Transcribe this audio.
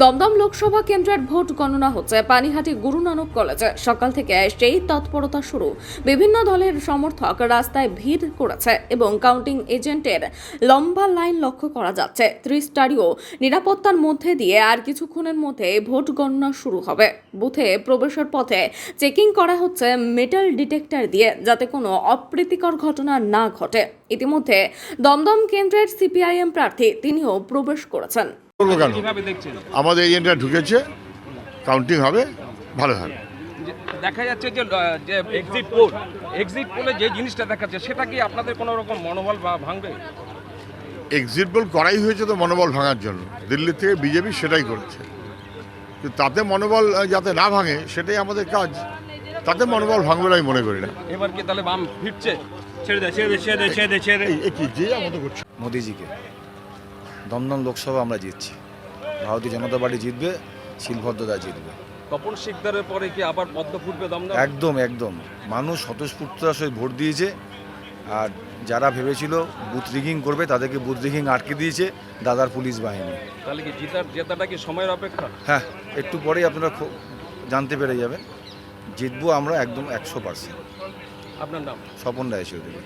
দমদম লোকসভা কেন্দ্রের ভোট গণনা হচ্ছে পানিহাটি গুরু নানক কলেজে। সকাল থেকে সেই তৎপরতা শুরু। বিভিন্ন দলের সমর্থক রাস্তায় ভিড় করেছে এবং কাউন্টিং এজেন্টের লম্বা লাইন লক্ষ্য করা যাচ্ছে। ত্রিস্টারীয় নিরাপত্তার মধ্যে দিয়ে আর কিছুক্ষণের মধ্যে ভোট গণনা শুরু হবে। বুথে প্রবেশের পথে চেকিং করা হচ্ছে মেটাল ডিটেক্টর দিয়ে যাতে কোনো অপ্রীতিকর ঘটনা না ঘটে। ইতিমধ্যে দমদম কেন্দ্রের সিপিআইএম প্রার্থী তিনিও প্রবেশ করেছেন। করব কেন? আমাদের এজেন্টরা ঢুকেছে কাউন্টিং হবে ভালো হবে। দেখা যাচ্ছে যে এক্সিট পোল এক্সিট পোলে যে জিনিসটা দেখাচ্ছে সেটা কি আপনাদের কোনো রকম মনোবল বা ভাঙবে? এক্সিট পোল করাই হয়েছে তো মনোবল ভাঙার জন্য। দিল্লি থেকে বিজেপি সেটাই করেছে। কিন্তু তাতে মনোবল যাতে না ভাঙে সেটাই আমাদের কাজ। তাতে মনোবল ভাঙবে আমি মনে করি না। এবার কি তাহলে বাম ফিরছে? ছেড়ে দে ছেড়ে দে ছেড়ে দে ছেড়ে দে ছেড়ে দে। এই কি যে আমাদের করছে। মোদিজিকে। দমদম লোকসভা আমরা জিতছি। ভারতীয় জনতা পার্টি জিতবে শিলভদ্রদা জিতবে। তপন শিকদারের পরে কি আবার পদ্ম ফুটবে দমদম? একদম একদম। মানুষ স্বতঃস্ফূর্ততার সহিত ভোট দিয়েছে। আর যারা ভেবেছিল বুথ রিগিং করবে তাদেরকে বুথ রিগিং আটকে দিয়েছে দাদার পুলিশ বাহিনী। তাহলে কি জিতার জেতাটা কি সময়ের অপেক্ষা? হ্যাঁ একটু পরেই আপনারা জানতে পেরে যাবেন। জিতবো আমরা একদম একশো পার্সেন্ট। আপনার নাম? স্বপন রায় চৌধুরী।